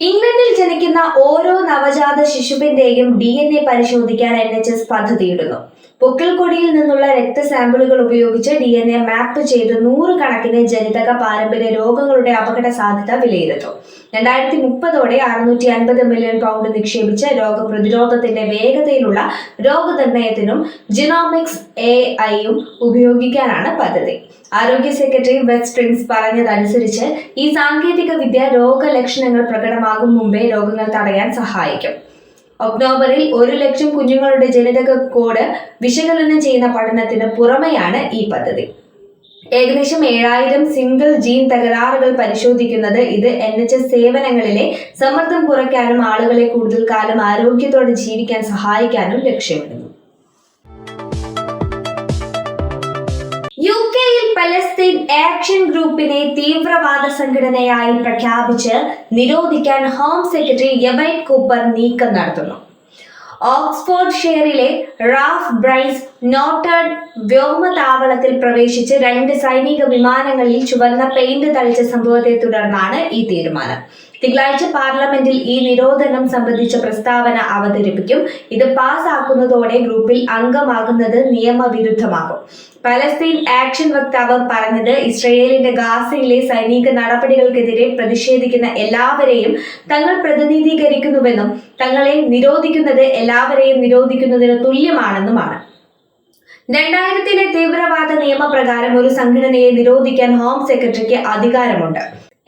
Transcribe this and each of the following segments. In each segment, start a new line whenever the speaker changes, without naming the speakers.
ഇംഗ്ലണ്ടിൽ ജനിക്കുന്ന ഓരോ നവജാത ശിശുവിന്റെയും ഡി എൻ എ പരിശോധിക്കാൻ എൻ എച്ച് എസ് പദ്ധതിയിടുന്നു. പൊക്കിൾക്കൊടിയിൽ നിന്നുള്ള രക്തസാമ്പിളുകൾ ഉപയോഗിച്ച് ഡി എൻ എ മാപ്പ് ചെയ്ത് നൂറുകണക്കിന് ജനിതക പാരമ്പര്യ രോഗങ്ങളുടെ അപകട സാധ്യത വിലയിരുത്തും. രണ്ടായിരത്തി മുപ്പതോടെ അറുന്നൂറ്റി അൻപത് മില്യൺ പൗണ്ട് നിക്ഷേപിച്ച് രോഗപ്രതിരോധത്തിന്റെ വേഗതയിലുള്ള രോഗനിർണയത്തിനും ജിനോമിക്സ് എ ഐയും ഉപയോഗിക്കാനാണ് പദ്ധതി. ആരോഗ്യ സെക്രട്ടറി വെസ്റ്റ് പ്രിൻസ് പറഞ്ഞതനുസരിച്ച് ഈ സാങ്കേതിക വിദ്യ രോഗലക്ഷണങ്ങൾ പ്രകടമാകും മുമ്പേ രോഗങ്ങൾ തടയാൻ സഹായിക്കും. ഒക്ടോബറിൽ ഒരു ലക്ഷം കുഞ്ഞുങ്ങളുടെ ജനിതക കോഡ് വിശകലനം ചെയ്യുന്ന പഠനത്തിന് പുറമെയാണ് ഈ പദ്ധതി. ഏകദേശം ഏഴായിരം സിംഗിൾ ജീൻ തകരാറുകൾ പരിശോധിക്കുന്നത് ഇത് എൻ എച്ച് എസ് സേവനങ്ങളിലെ സമ്മർദ്ദം കുറയ്ക്കാനും ആളുകളെ കൂടുതൽ കാലം ആരോഗ്യത്തോടെ ജീവിക്കാൻ സഹായിക്കാനും ലക്ഷ്യമിടുന്നു. പലസ്തീൻ ആക്ഷൻ ഗ്രൂപ്പിനെ തീവ്രവാദ സംഘടനയായി പ്രഖ്യാപിച്ച് നിരോധിക്കാൻ ഹോം സെക്രട്ടറി യവൈൻ കൂപ്പർ നീക്കം നടത്തുന്നു. ഓക്സ്ഫോർഡ് ഷെയറിലെ റാഫ് ബ്രൈസ് നോട്ടേഡ് വ്യോമതാവളത്തിൽ പ്രവേശിച്ച് രണ്ട് സൈനിക വിമാനങ്ങളിൽ ചുവന്ന പെയിന്റ് തളിച്ച സംഭവത്തെ തുടർന്നാണ് ഈ തീരുമാനം. തിങ്കളാഴ്ച പാർലമെന്റിൽ ഈ നിരോധനം സംബന്ധിച്ച പ്രസ്താവന അവതരിപ്പിക്കും. ഇത് പാസ്സാക്കുന്നതോടെ ഗ്രൂപ്പിൽ അംഗമാകുന്നത് നിയമവിരുദ്ധമാകും. പലസ്തീൻ ആക്ഷൻ വക്താവ് പറഞ്ഞത് ഇസ്രയേലിന്റെ ഗാസയിലെ സൈനിക നടപടികൾക്കെതിരെ പ്രതിഷേധിക്കുന്ന എല്ലാവരെയും തങ്ങൾ പ്രതിനിധീകരിക്കുന്നുവെന്നും തങ്ങളെ നിരോധിക്കുന്നത് എല്ലാവരെയും നിരോധിക്കുന്നതിന് തുല്യമാണെന്നുമാണ്. രണ്ടായിരത്തിലെ തീവ്രവാദ നിയമപ്രകാരം ഒരു സംഘടനയെ നിരോധിക്കാൻ ഹോം സെക്രട്ടറിക്ക് അധികാരമുണ്ട്.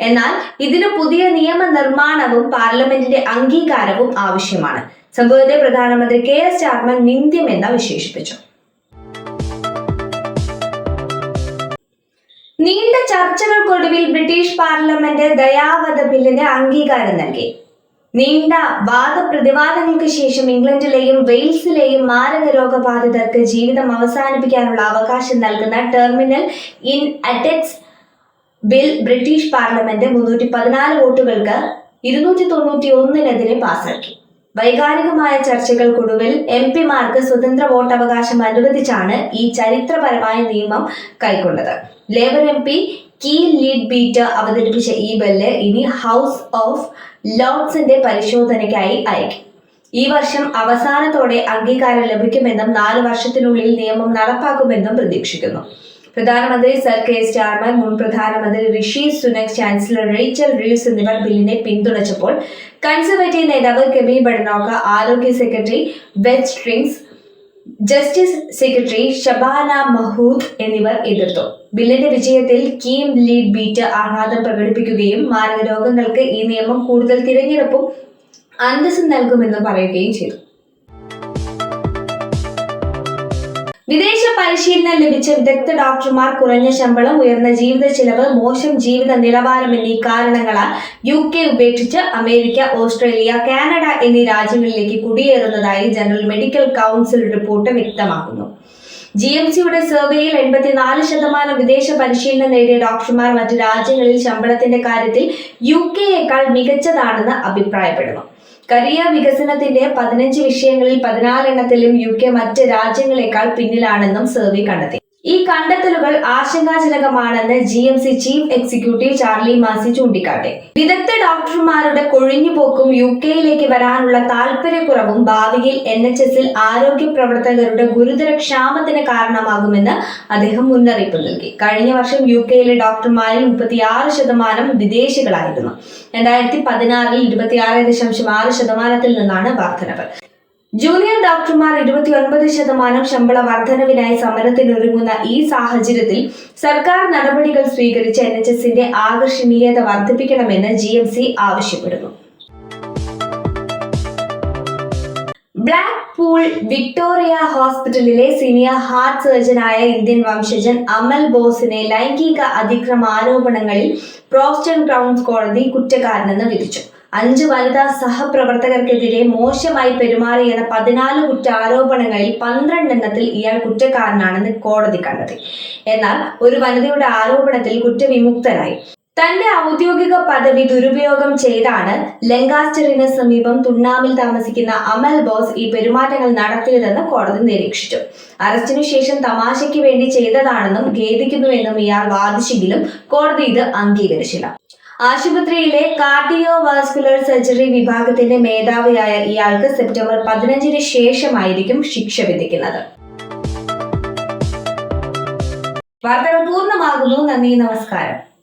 എന്നാൽ ഇതിന് പുതിയ നിയമനിർമ്മാണവും പാർലമെന്റിന്റെ അംഗീകാരവും ആവശ്യമാണ്. സംഭവത്തെ പ്രധാനമന്ത്രി കെ എസ് ചാർമൻ നിന്ദ്യമെന്ന് വിശേഷിപ്പിച്ചു. നീണ്ട ചർച്ചകൾക്കൊടുവിൽ ബ്രിട്ടീഷ് പാർലമെന്റ് ദയാവധ ബില്ലിന് അംഗീകാരം നൽകി. നീണ്ട വാദപ്രതിവാദങ്ങൾക്ക് ശേഷം ഇംഗ്ലണ്ടിലെയും വെയിൽസിലെയും മാരക രോഗബാധിതർക്ക് ജീവിതം അവസാനിപ്പിക്കാനുള്ള അവകാശം നൽകുന്ന terminal ill adults bill British parliament മുന്നൂറ്റി പതിനാല് വോട്ടുകൾക്ക് ഇരുന്നൂറ്റി തൊണ്ണൂറ്റി ഒന്നിനെതിരെ പാസാക്കി. വൈകാരികമായ ചർച്ചകൾക്കൊടുവിൽ എം പിമാർക്ക് സ്വതന്ത്ര വോട്ടവകാശം അനുവദിച്ചാണ് ഈ ചരിത്രപരമായ നിയമം കൈക്കൊണ്ടത്. Labour M P Kim Leadbeater അവതരിപ്പിച്ച ഈ ബില്ല് ഇനി ഹൗസ് ഓഫ് ലോർഡ്സിന്റെ പരിശോധനയ്ക്കായി അയക്കും. ഈ വർഷം അവസാനത്തോടെ അംഗീകാരം ലഭിക്കുമെന്നും നാല് വർഷത്തിനുള്ളിൽ നിയമം നടപ്പാക്കുമെന്നും പ്രതീക്ഷിക്കുന്നു. പ്രധാനമന്ത്രി സർ കെ സ്റ്റാർമൻ മുൻ പ്രധാനമന്ത്രി Rishi Sunak chancellor Rachel Reeves എന്നിവർ ബില്ലിനെ പിന്തുണച്ചപ്പോൾ കൺസർവേറ്റീവ് നേതാവ് കെമി ബഡനോക്ക ആരോഗ്യ secretary bet Streeting justice secretary Shabana Mahmood എന്നിവർ എതിർത്തു. ബില്ലിന്റെ വിജയത്തിൽ കീം ലീഡ് ബീറ്റ് ആഹ്ലാദം പ്രകടിപ്പിക്കുകയും മാരക രോഗങ്ങൾക്ക് ഈ നിയമം കൂടുതൽ തിരഞ്ഞെടുപ്പും അന്തസ്സും നൽകുമെന്ന് പറയുകയും ചെയ്തു. വിദേശ പരിശീലനം ലഭിച്ച വിദഗ്ധ ഡോക്ടർമാർ കുറഞ്ഞ ശമ്പളം ഉയർന്ന ജീവിത ചെലവ് മോശം ജീവിത നിലവാരം എന്നീ കാരണങ്ങളാൽ യു കെ ഉപേക്ഷിച്ച് അമേരിക്ക ഓസ്ട്രേലിയ കാനഡ എന്നീ രാജ്യങ്ങളിലേക്ക് കുടിയേറുന്നതായി ജനറൽ മെഡിക്കൽ കൗൺസിൽ റിപ്പോർട്ട് വ്യക്തമാക്കുന്നു. ജി എം സിയുടെ സർവേയിൽ എൺപത്തിനാല് ശതമാനം വിദേശ പരിശീലനം നേടിയ ഡോക്ടർമാർ മറ്റ് രാജ്യങ്ങളിൽ ശമ്പളത്തിന്റെ കാര്യത്തിൽ യു കെയേക്കാൾ മികച്ചതാണെന്ന് അഭിപ്രായപ്പെടുന്നു. കരിയർ വികസനത്തിന്റെ പതിനഞ്ച് വിഷയങ്ങളിൽ പതിനാലെണ്ണത്തിലും യു കെ മറ്റ് രാജ്യങ്ങളെക്കാൾ പിന്നിലാണെന്നും സർവേ കണ്ടെത്തി. ഈ കണ്ടെത്തലുകൾ ആശങ്കാജനകമാണെന്ന് G M C chief executive Charlie Massey ചൂണ്ടിക്കാട്ടി. വിദഗ്ധ ഡോക്ടർമാരുടെ കൊഴിഞ്ഞുപോക്കും യു കെയിലേക്ക് വരാനുള്ള താല്പര്യക്കുറവും ഭാവിയിൽ എൻ എച്ച് എസിൽ ആരോഗ്യ പ്രവർത്തകരുടെ ഗുരുതര ക്ഷാമത്തിന് കാരണമാകുമെന്ന് അദ്ദേഹം മുന്നറിയിപ്പ് നൽകി. കഴിഞ്ഞ വർഷം യു കെയിലെ ഡോക്ടർമാരിൽ മുപ്പത്തിയാറ് ശതമാനം വിദേശികളായിരുന്നു. രണ്ടായിരത്തി പതിനാറിൽ ഇരുപത്തിയാറ് ദശാംശം ആറ് ശതമാനത്തിൽ നിന്നാണ് വർധനവ്. ജൂനിയർ ഡോക്ടർമാർ ഇരുപത്തിയൊൻപത് ശതമാനം ശമ്പള വർധനവിനായി സമരത്തിനൊരുങ്ങുന്ന ഈ സാഹചര്യത്തിൽ സർക്കാർ നടപടികൾ സ്വീകരിച്ച് എൻ എച്ച് എസിന്റെ ആകർഷണീയത വർദ്ധിപ്പിക്കണമെന്ന് ജി എം സി ആവശ്യപ്പെടുന്നു. ബ്ലാക്ക് പൂൾ വിക്ടോറിയ ഹോസ്പിറ്റലിലെ സീനിയർ ഹാർട്ട് സർജനായ ഇന്ത്യൻ വംശജൻ അമൽ ബോസിനെ ലൈംഗിക അതിക്രമ ആരോപണങ്ങളിൽ പ്രോസ്റ്റൺ ക്രൗൺസ് കോടതി കുറ്റക്കാരനെന്ന് വിധിച്ചു. അഞ്ച് വനിതാ സഹപ്രവർത്തകർക്കെതിരെ മോശമായി പെരുമാറിയെന്ന പതിനാല് കുറ്റ കുറ്റാരോപണങ്ങളിൽ പന്ത്രണ്ടെണ്ണത്തിൽ ഇയാൾ കുറ്റക്കാരനാണെന്ന് കോടതി കണ്ടെത്തി. എന്നാൽ ഒരു വനിതയുടെ ആരോപണത്തിൽ കുറ്റവിമുക്തനായി. തന്റെ ഔദ്യോഗിക പദവി ദുരുപയോഗം ചെയ്താണ് ലങ്കാസ്റ്ററിന് സമീപം തുണ്ണാമിൽ താമസിക്കുന്ന അമൽ ബോസ് ഈ പെരുമാറ്റങ്ങൾ നടത്തിയതെന്ന് കോടതി നിരീക്ഷിച്ചു. അറസ്റ്റിനു ശേഷം തമാശയ്ക്ക് വേണ്ടി ചെയ്തതാണെന്നും ഖേദിക്കുന്നുവെന്നും ഇയാൾ വാദിച്ചെങ്കിലും കോടതി ഇത് അംഗീകരിച്ചില്ല. ആശുപത്രിയിലെ കാർഡിയോ വാസ്കുലർ സർജറി വിഭാഗത്തിന്റെ മേധാവിയായ ഇയാൾക്ക് സെപ്റ്റംബർ പതിനഞ്ചിന് ശേഷമായിരിക്കും ശിക്ഷ വിധിക്കുന്നത്. വാർത്തകൾ പൂർണമാകുന്നു. നന്ദി നമസ്കാരം.